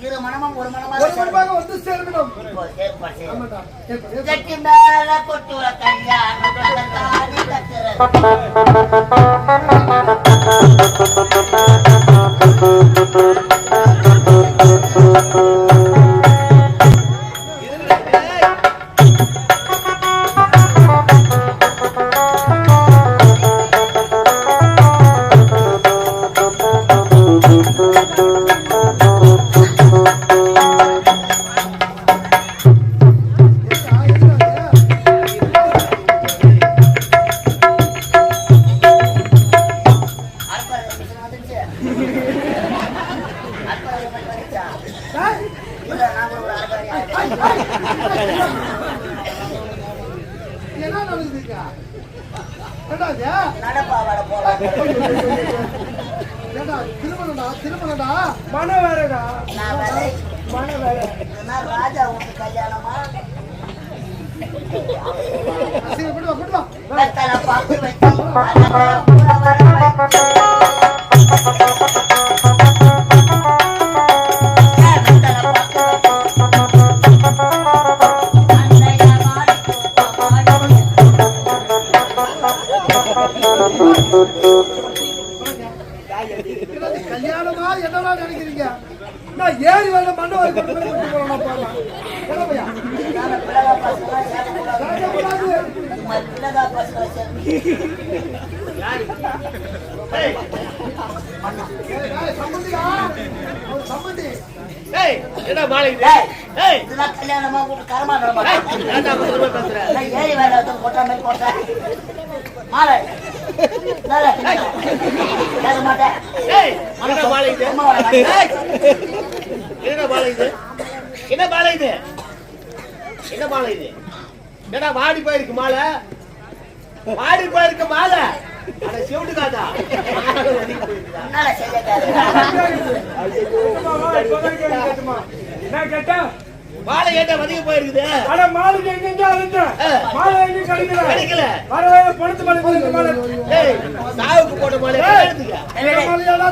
இரு மனமும் ஒரு மனமாக ஒரு மணமாக வந்து ஏற்பா. கட்டி மேல கொட்டுற கல்யாணம் என்ன நடக்குதுங்க ஏண்டா இது? திருமணம்டா திருமணம்டா மன வேறடா நான் வேற மன வேற ராஜா உனக்கு கல்யாணமா சரி விடுவா விடுவா பார்த்து வைக்க என்னடா நினைக்கிறீங்க நான் ஏறி வாரி கொண்டு போய் கொண்டு போறேன் நான் பாருங்க என்ன பையா நாம பிள்ளைங்க பசங்களாம் சேர்க்கக்கூடாது. கேட்கக்கூடாது. நம்ம பிள்ளைங்க பசங்களை சேர்க்க ஏய், ஏய், சம்மந்திடா ஒரு சம்மந்தி ஏய் என்ன மாலை இது ஏய், ஏய் இதெல்லாம் கல்யாணமா கூப்பிட்டு கரமா நட ஏய், மாட்டான். ஏன்டா பத்திரமா பேசுற நான் ஏறி வேலை வந்து போட்ட மாதிரி போட்டேன். மாலை. என்ன பாலை இது என்ன இது என்ன மாலை இது என்னடா வாடி போயிருக்கு மாலை? வாடி போயிருக்கு மாலை? அட செவிட்டு காதா என்னால மாலை ஏட்ட வதிக போயிருக்குது. அட அலைஞ்ச. மாலை எங்க கிடைக்கல? கிடைக்கல. வர பணத்து மாலை கொடுக்க மாலை. ஏய் சாவுக்கு போட்ட மாலை எடுத்துக்க.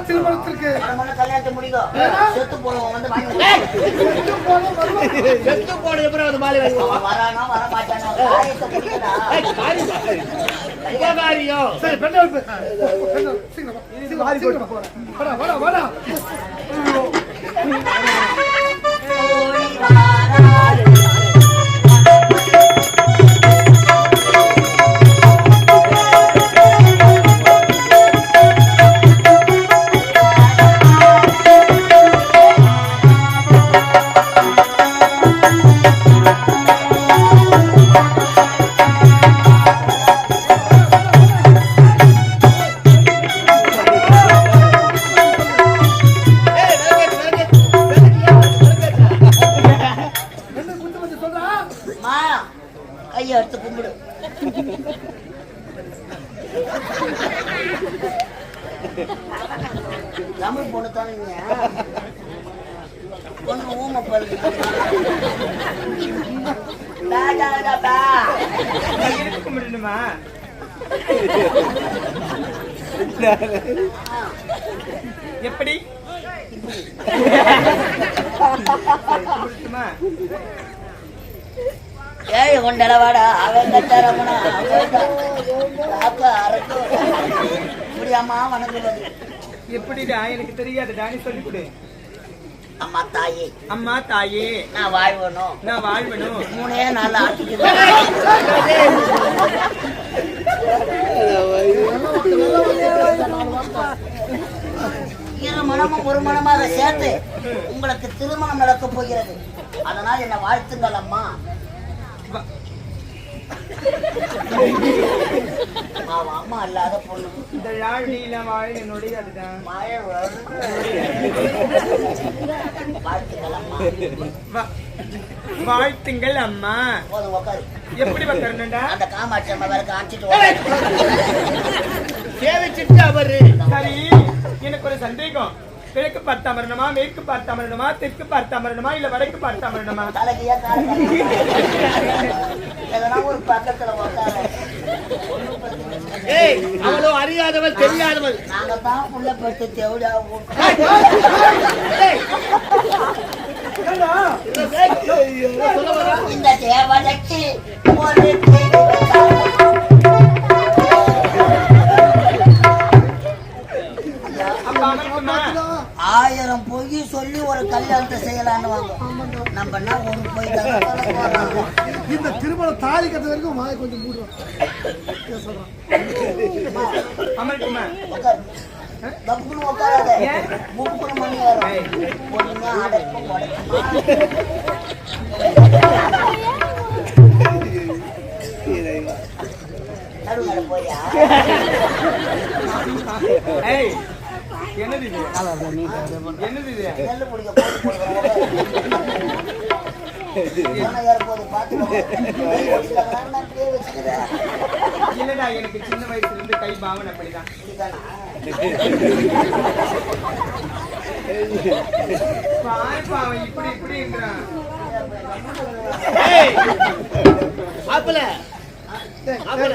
திருமணத்திற்கு? ஒரு மணி கல்யாணத்தை முடிக்கும். செத்து வந்து வாங்கி எங்க. செத்து எப்பறம் அந்த மாலை அவன் வரானோ வர மாட்டானோ காரியத்தை முடிக்கடா. ஏய், காரியம் உபகாரியம் சரி பெண்ணால் பே- பெண்ணால், சீக்கிரம் வா, சீக்கிரம் வா, சீக்கிரம் வா. வாடா, வாடா, வாடா. ஓடி வாராரு. எப்படி? முடியுமா ஏழு கொண்டளவாடா அவன் கட்டாரமுனா காக்க அரக்கு இப்படியாம்மா வணங்குவது எப்படிடா? எனக்கு தெரியாதுடா நீ சொல்லி கொடு. அம்மா தாயே. அம்மா தாயே. நான் வாழ்வணும். நான் வாழ்வனும் மூணே நாள் ஆட்டிக்குது. இரு மனமும் ஒரு மனமாக சேர்த்து உங்களுக்கு திருமணம் நடக்கப் போகிறது. அதனால் என்ன வாழ்த்துங்கள் அம்மா. அம்மா அல்லாத பொண்ணு. இந்த யாழில வாழ் என்னுடைய அதுதான். வருது. வாழ்த்துங்கள் அம்மா. வாழ்த்துங்கள் அம்மா. எப்படி வைக்கிறேன்டா அந்த காமாட்சி அம்மா வேற காமிச்சிட்டு. சேவிச்சுட்டு அவரு. சரி எனக்கு ஒரு சந்தேகம். கிழக்கு பார்த்து அமரணுமா மேற்கு பார்த்து அமரணுமா தெற்கு பார்த்து அமரணுமா இல்ல வடக்கு பார்த்து எதனா ஒரு பக்கத்துல ஏய் அவளோ அறியாதவள் தெரியாதவள். நாங்க தான் புள்ள பட்டு தேவடா ஏண்டா? சொல்ல வரா இந்த தேவதைக்கு ஒரு ஆயிரம் பொய் சொல்லி ஒரு கல்யாணத்தை செய்யலான்னு வாங்க நம்ம என்ன ஒரு பொய். இந்த திருமணம் தாலி கட்ட வரைக்கும் வாயை கொஞ்சம் மூடுறோம் உட்காராத. முப்புன்னு மணி வரும். உடக்குமா. போயா? என்னது இது? என்னது இது? நெல்லு பிடிக்க போட்டு இல்லடா எனக்கு சின்ன வயசுல இருந்து கை பாவனை அப்படிதான். பாருப்பா அவன் இப்படி இப்படிங்கிறான் மாப்பிள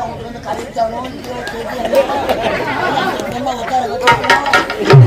அவங்களுக்கு வந்து கழிச்சாலும் உட்கார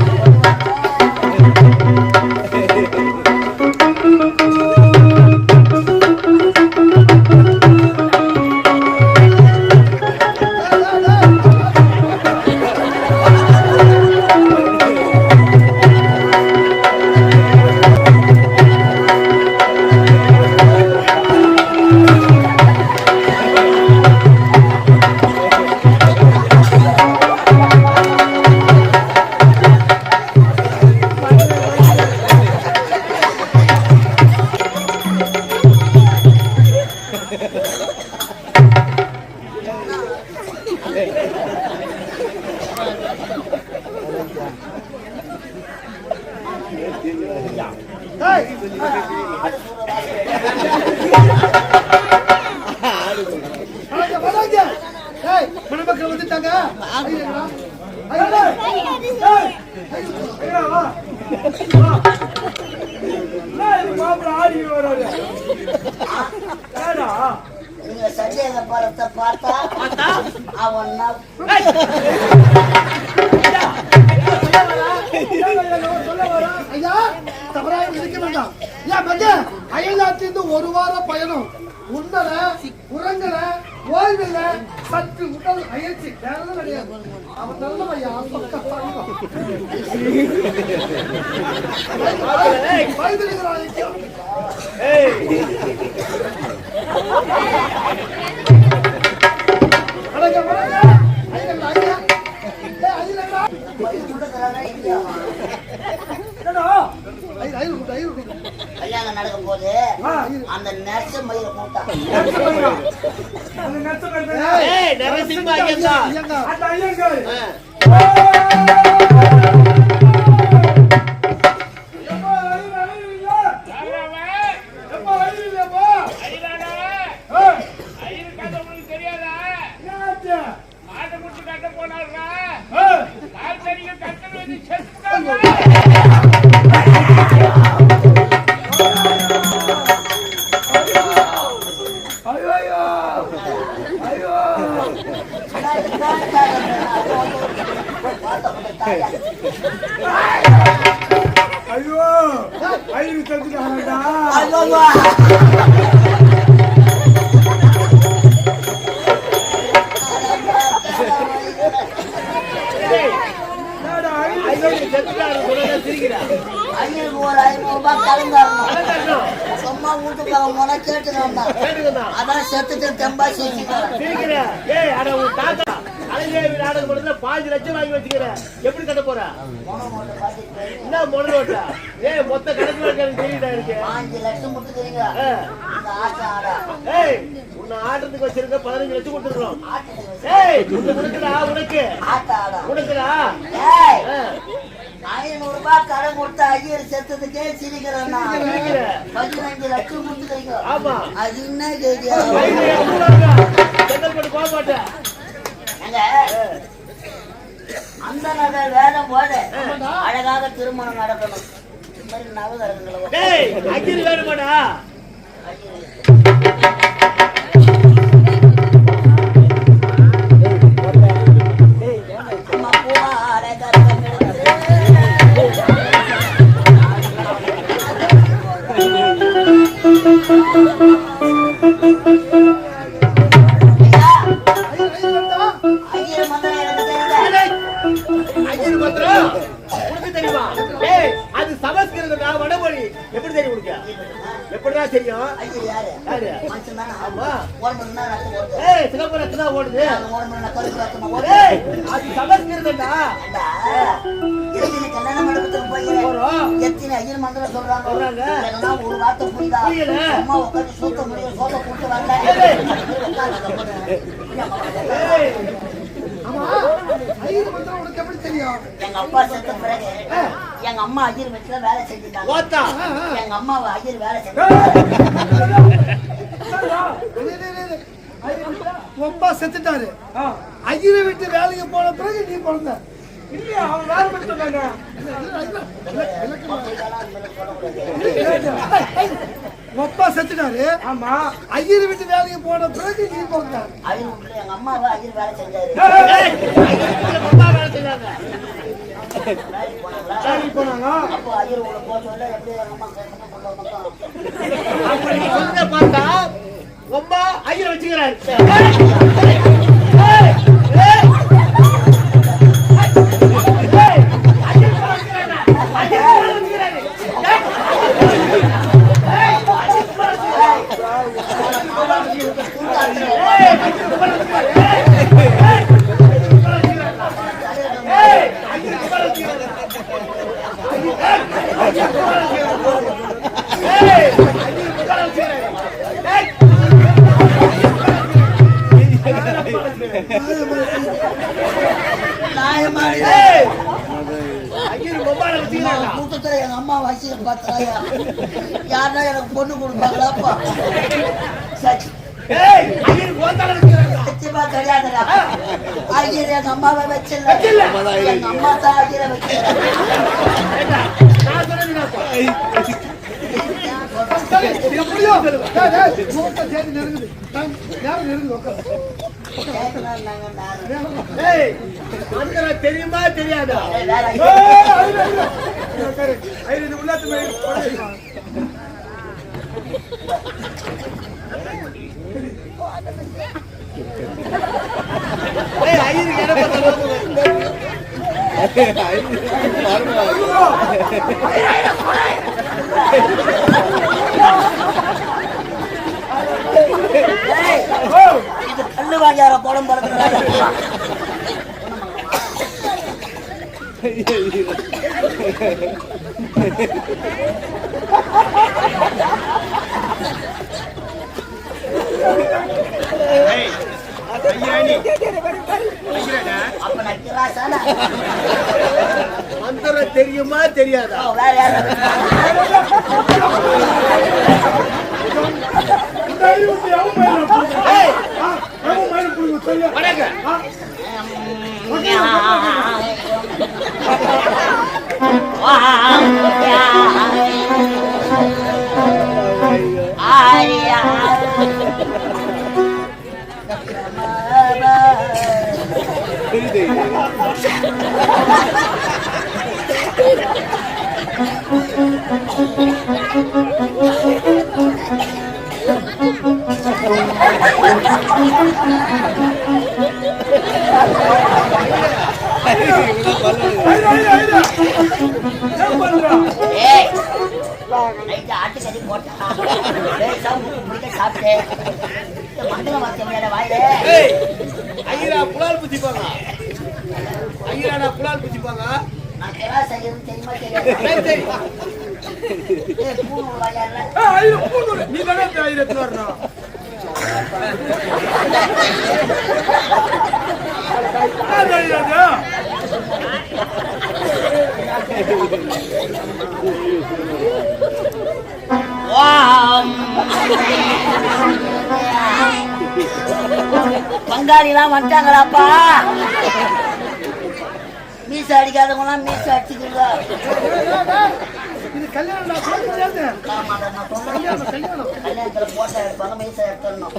இது வந்துட்டாங்க ஆடி படத்தை பார்த்தா அவன் ஐயா தவறாக நினைக்க வேண்டாம். ஏன் மகன் அயல்நாட்டிலிருந்து ஒரு வார பயணம். உன்னல உறங்கல ஓய்வில்ல சற்று உடல் அயற்சி. வேற எதுவும் கிடையாது. அவன் நல்ல ஐயா. பக்க கல்யாணம் நடக்கும் போது. அந்த நர்ச மயிரை ஏய் நரசிம்ம ஆ. ஐயோ ஐயரு செஞ்சுட்டாங்கடா ஐயர் செத்துட்டாரு சொல்லுங்க சிரிக்கிறா. ஐயருக்கு ஒரு ஐநூறு ரூபாய் கலந்தாரணும் சும்மா வீட்டுக்காக முனை கேட்டுதான் கேட்டுக்கண்ணா அதான் செத்துட்டு தெம்பா செஞ்சுக்கிறேன். நாடகம் படத்துல பாஞ்சு லட்சம் வாங்கி வச்சுக்கிற. எப்படி கட்ட போற? என்ன ஓட்டா ஏய் மொத்த கணக்கு எனக்கு இருக்கு பாஞ்சு லட்சம் கொடுத்துக்கிறீங்க ஏய் உன்னை ஆடுறதுக்கு வச்சிருக்க பதினஞ்சு லட்சம் கொடுத்துருக்கோம் ஏய் உனக்கு? உனக்குடா உனக்கு உனக்குடா. ஐநூறு ரூபாய் கடன் கொடுத்த ஐயர் செத்ததுக்கே சிரிக்கிறேன். பதினஞ்சு லட்சம் கொடுத்துருக்கீங்க ஆமா. அது என்ன அந்த நகை வேலை போல அழகாக திருமணம் நடக்கணும். இந்த மாதிரி நவகரங்களை சமஸ்கிருதம் நான் வடமொழி. எப்படி தெரியும் உனக்கு? எப்படிதான் தெரியும்? ஆமா. ஏய் சிகப்பு ரத்தம் ஓடுது அது சமஸ்கிருதம்டா. கல்யாண மண்டபத்துக்கு போகிறேன்? போறோம். எத்தனை ஐயர் மந்திரம் சொல்றாங்க? ஒரு வார்த்தை புரியுதா? அம்மா உட்கார்ந்து சூத்த முடியும், சோத்த ஆமா ஐயர் மந்திரம் உனக்கு எப்படி தெரியும் எங்க அப்பா செத்த பிறகு எங்க அம்மா ஐயர் வீட்டுல வேலை செஞ்சுட்டாங்க எங்க அம்மாவை ஐயர் வேலை செஞ்சாங்க ரொம்ப செத்துட்டாரு ஐயரை விட்டு வேலைக்கு போன பிறகு நீ பிறந்த இல்லையா அவன் வேலை பண்ணி சொன்னாங்க அப்பா செத்துட்டாரு. ஆமா. ஐயரை விட்டு வேலைக்கு போன பிறகு நீ ஐயர் வீட்டுல எங்க அம்மாவை ஐயர் வேலை செஞ்சாரு. அம்மா வேலை செஞ்சாங்க. வேலைக்கு போனாங்களா? வேலைக்கு போனாங்க கூட்டத்துல எங்க அம்மா வயசுல பார்த்தாயா யாருன்னா எனக்கு பொண்ணு கொடுப்பாங்களாப்பா சரி ஏய் ஐயர் கோத்தால வச்சுக்கிறாங்க நிச்சயமா கிடையாதுடா ஐயர் எங்க அம்மாவை வச்சில்ல. எங்க அம்மா தான் ஐயரை வச்சில்ல நான் எப்படியோ சேர்த்து நெருங்குது. நெருங்குது தெரியுமா தெரியாதா? உள்ளாத்து மாதிரி ஏய் ஐயருக்கு என்ன பண்றது மந்திரம் தெரியுமா தெரியாதா? வணக்கம். ஆட்டுக்கறி போட்டா சாப்பிட்டேன் புலால் புச்சிப்பாங்க ஐயரா புலால் புச்சிப்பாங்க நான் செய்யறது தெரியுமா தெரியாது நீ தானே வரணும் பங்காளிலாம் வந்துட்டாங்களாப்பா? மீச அடிக்காதவங்களாம் மீச அடிச்சுக்கிறதா கல்யாணம் நான் சொல்லி சேர்ந்தேன் ஆமா, அதை நான் சொன்னேன். கல்யாணம் கல்யாணம். கல்யாணத்துல போட்டோ எடுப்பாங்க மீச எடுத்துடணும்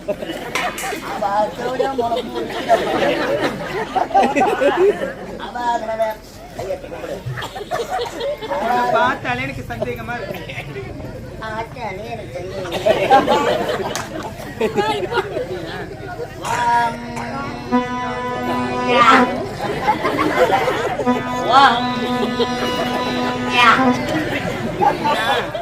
பார்த்தாலே எனக்கு சந்தேகமா இருக்கு.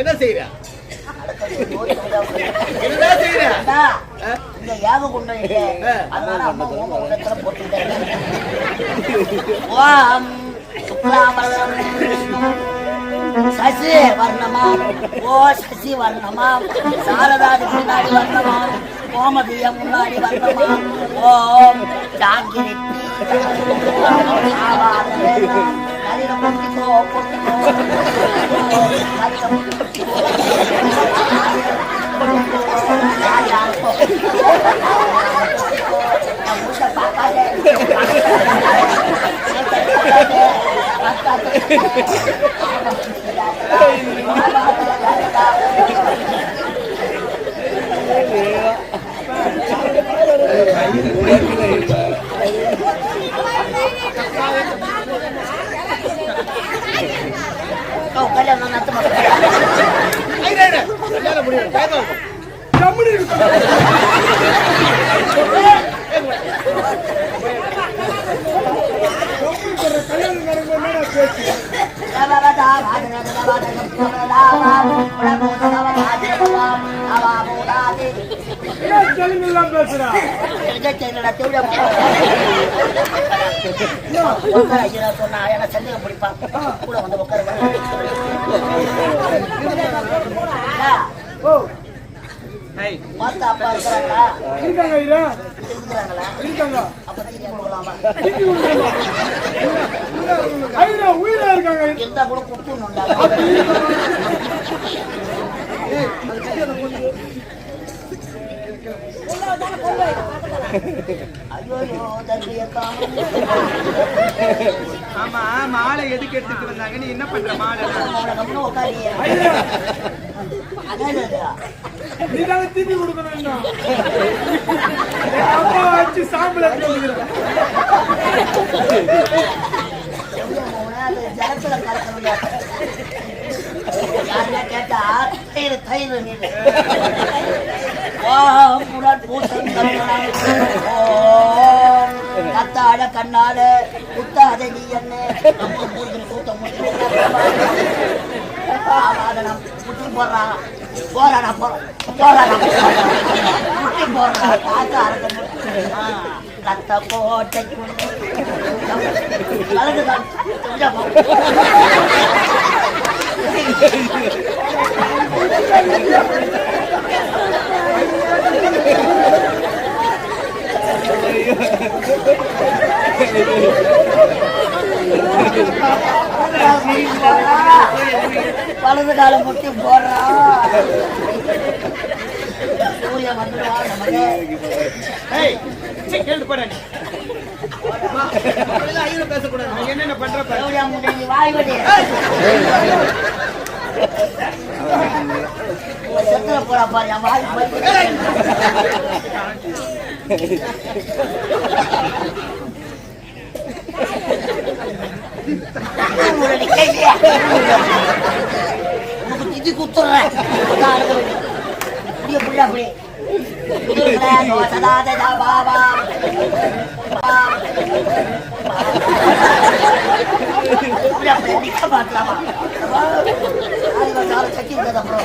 என்ன செய்யற என்னதான் செய்யற? இங்க யாகம் கொண்டு. ஆ. அதனால அம்மா ஓம உலகத்துல. ஓம் சுக்லாம்பரதரம் சசி வர்ணமா ஓ சசி வர்ணமா சாரதாதி முன்னாடி வர்ணமா கோமதியம் முன்னாடி வர்ணமா ஓம் ஜாங்கிரி பொட்டிக்கோ பொட்டிக்கோ நதியில பொட்டிக்கோ யார் யாருக்கோ நான் முட்டை பார்க்காதே கல்யாணம் நடத்த மாட்டேன் ஐயா ஐயா, கல்யாணம் முடியும் கேட்க கம்முனு இருக்கு. கம்முனு சொல்ற ஓ இருக்காங்க ஐயா. இருக்காங்க. ஐயா உயிரா இருக்காங்க. இருந்தா கூட ஆமா மாலை எதுக்கு எடுத்துட்டு வந்தாங்க? நீ என்ன பண்ற மாலை உட்காரியே நீதான் திருப்பி கொடுக்கணும் அப்பா வச்சு சாம்பல் கேட்டா தயிர் தயிர் நீரு பூசம் கத்தாட கண்ணாட குத்தாத நீ என்ன நம்ம பூஜை கூட்டம் முட்டி ஆவாதனம் போடுறான் போறாடா போறாடா முட்டி போடுறான் கத்த கொஞ்சம் போ. வலது காலம் முட்டி போடுறா சூரியன் வந்துடுவா நமக்கு ஏய் சீ, கேட்டு போடா பேசக்கூடாது என்னென்ன பண்ற பாரு. சூரியன் முட்டை நீ வாய் வடி செத்துல போறா பாரு என் வாய்? உனக்கு திதி குத்துறேன். அப்படியே புள்ள அப்படியே அப்புறம்.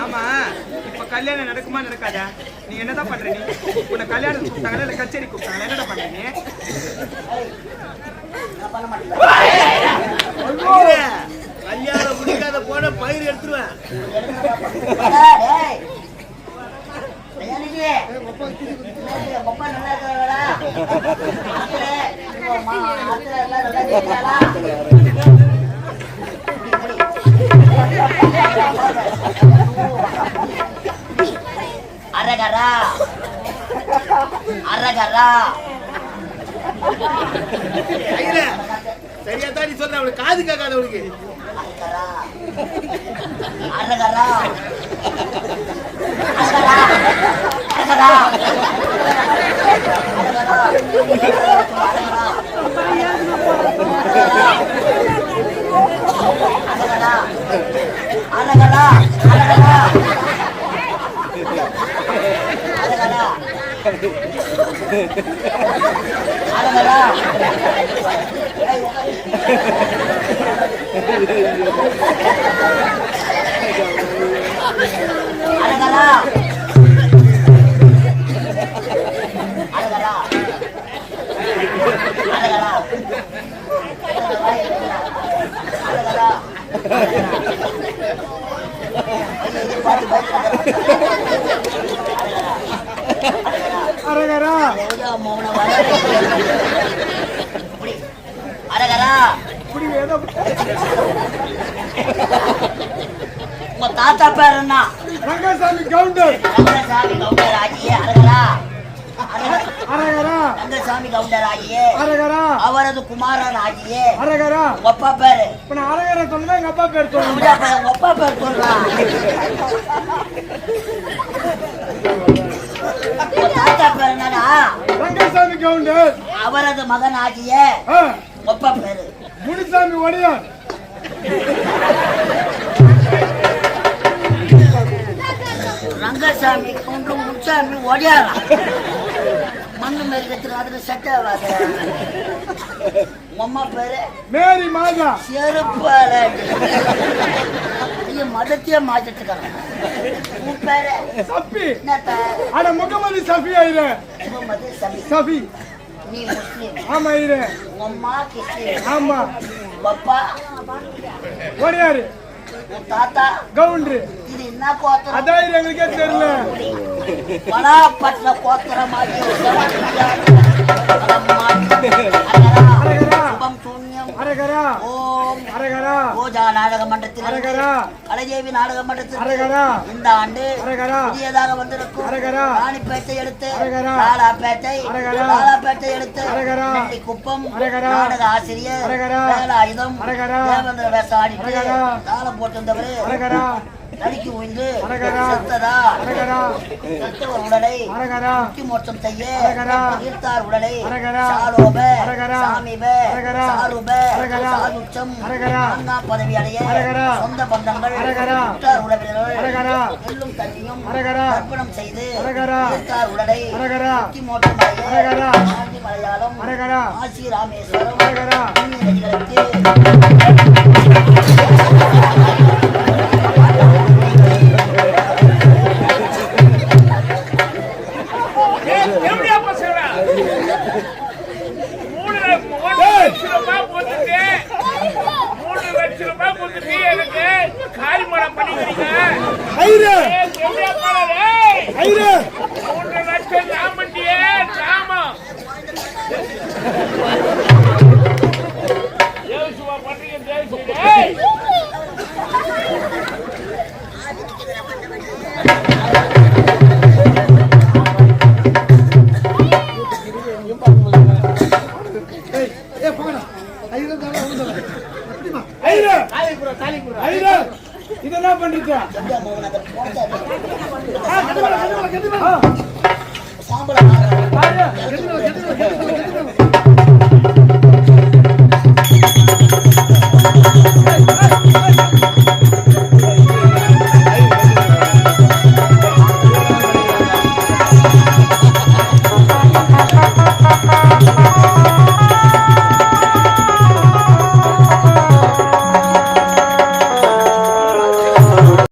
ஆமா இப்ப கல்யாணம் நடக்குமா நடக்காதா நீ என்னதான் பண்ற நீ? உன்னை கல்யாணம் கூப்பிட்டாங்களா? இல்ல கச்சேரி கூப்பிட்டாங்களா? என்னடா பண்ற நீ? கல்யாணம் முடிக்காத போன பயிர் எடுத்துருவேன். நல்லா அரகரா. அரகரா. சரியா தான் நீ சொல்ற அவனுக்கு காது கேட்காத அவனுக்கு அரகரா. அரகரா. அரகரா. அரகரா. அழகடா அழகடா. அழகடா. அழகடா. அழகடா. அழகடா. அழகடா. அரகரா அரகரா இப்படி ஏதோ உங்க தாத்தா பேர் என்ன? ரங்கசாமி கவுண்டர். ரங்கசாமி கவுண்டர் அரக- அரகரா ரங்கசாமி கவுண்டர் ஆகியே அவரது குமாரன் ஆகியே உங்க அப்பா பேரு? அரகரா சொன்னா எங்க அப்பா பேர் சொல்லணும் உங்க அப்பா பேர் உங்க தாத்தா பேர் என்னடா ரங்கசாமி கவுண்டர். அவரது மகன் ஆகிய அப்பா பேரு. முனுசாமி ஒடியார். ரங்கசாமி குன்று முச்சாமி ஓடியாரா மண்ணு மேல எடுத்துரு அதுல செட் ஆகாது உம்மா பேரு மேரி மாதா. செருப்பால ஐயா மதத்தையே மாத்திட்டு இருக்காங்க உன் பேரு? சஃபி. என்ன பேர்? அட முகமது சஃபி ஆயிரு. முகமது சஃபி. சஃபி. நீ முஸ்லீம். ஆமா ஆயிரு. உம்மா கிறிஸ்டியன் ஆமா. தாத்தா? கவுண்டரு. இது என்ன கோத்திரம்? அதான் எங்களுக்கே தெரியல. பலாப்பட்டின கோத்திரமாகி அரகரா. அரகரா ஓம் அரகரா பூஜா நாடக மன்றத்தில் அரகரா கலைதேவி நாடக மன்றத்தில் அரகரா இந்த ஆண்டு அரகரா புதியதாக வந்திருக்கும் அரகரா. ராணிப்பேட்டை எடுத்து அரகரா. லாலாப்பேட்டை அரகரா. லாலாப்பேட்டை எடுத்து அரகரா. குப்பம் அரகரா. நாடக ஆசிரியர் அரகரா. வேலாயுதம் அரகரா. தேவேந்திர வேஷம் ஆடிட்டு அரகரா. தாளம் போட்டிருந்தவர் அரகரா நடிக்கு உய்ந்து. செத்ததா அரகரா செத்தவர் உடலை அரகரா முக்தி மோட்சம் செய்ய அரகரா. ஈர்த்தார் உடலை அரகரா. சாலோப பதவி அடைய. சொந்த பந்தங்கள். உற்றார் உறவினர்கள். எல்லும் தள்ளியும் அர்ப்பணம் செய்து உடலை. மோட்டம் மலையாளம். ஆசி ராமேஸ்வரம். ஐரு? ஐரு மூன்று லட்சம்